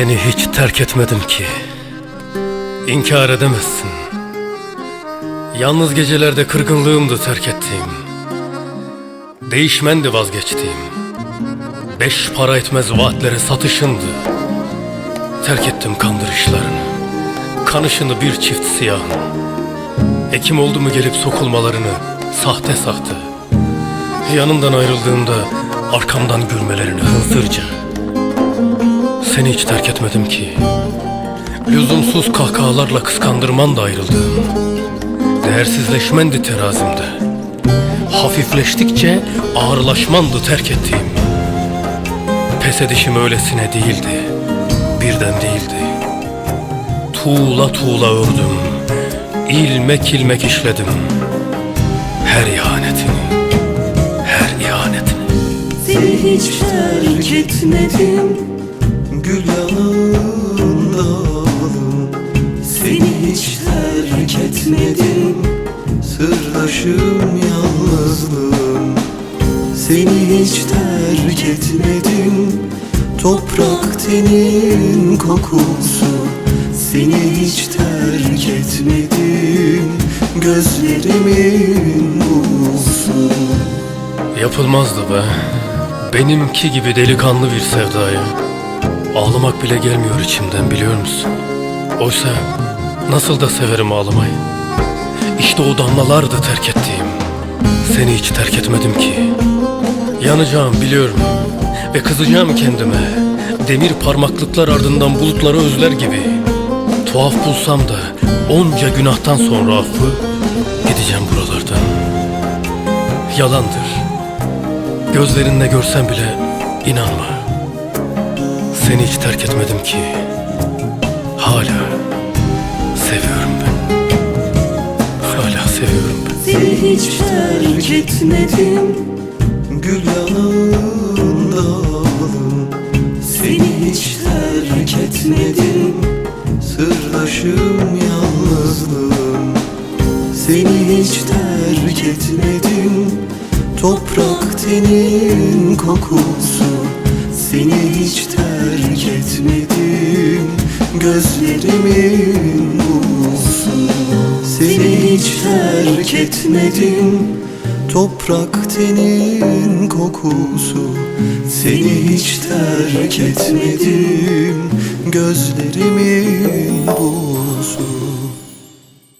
Seni hiç terk etmedim ki. İnkar edemezsin. Yalnız gecelerde kırgınlığımdı terk ettiğim. Değişmendi vazgeçtiğim. Beş para etmez vaatlere satışındı. Terk ettim kandırışlarını. Kanışını bir çift siyahın Ekim oldu mu gelip sokulmalarını Sahte sahte. Yanından ayrıldığımda Arkamdan gülmelerini hınzırca Seni hiç terk etmedim ki. Lüzumsuz kahkahalarla kıskandırman da ayrıldığım. Değersizleşmendi terazimde. Hafifleştikçe ağırlaşmandı terk ettiğim. Pes edişim öylesine değildi Birden değildi. Tuğla tuğla ördüm İlmek ilmek işledim. Her ihanetini Her ihanetini. Seni hiç terk etmedim. Gül yanında alım Seni hiç terk etmedim. Sırdaşım yalnızlığım Seni hiç terk etmedim Toprak tenin kokusu Seni hiç terk etmedim. Gözlerimin buğusu Yapılmazdı be. Benimki gibi delikanlı bir sevdaya. Ağlamak bile gelmiyor içimden biliyor musun? Oysa nasıl da severim ağlamayı. İşte o damlalardı terk ettiğim. Seni hiç terk etmedim ki. Yanacağım biliyorum Ve kızacağım kendime. Demir parmaklıklar ardından bulutları özler gibi. Tuhaf bulsam da Onca günahtan sonra affı Gideceğim buralardan. Yalandır. Gözlerinle görsen bile inanma. Seni hiç terk etmedim ki. Hala Seviyorum ben. Hala seviyorum ben. Seni hiç terk etmedim. Gül yanında hiç terk etmedim. Toprak tenin kokusu Seni hiç terk etmedim. Gözlerimin buğusu Seni hiç terk etmedim. Toprak tenin kokusu Seni hiç terk etmedim. Gözlerimin buğusu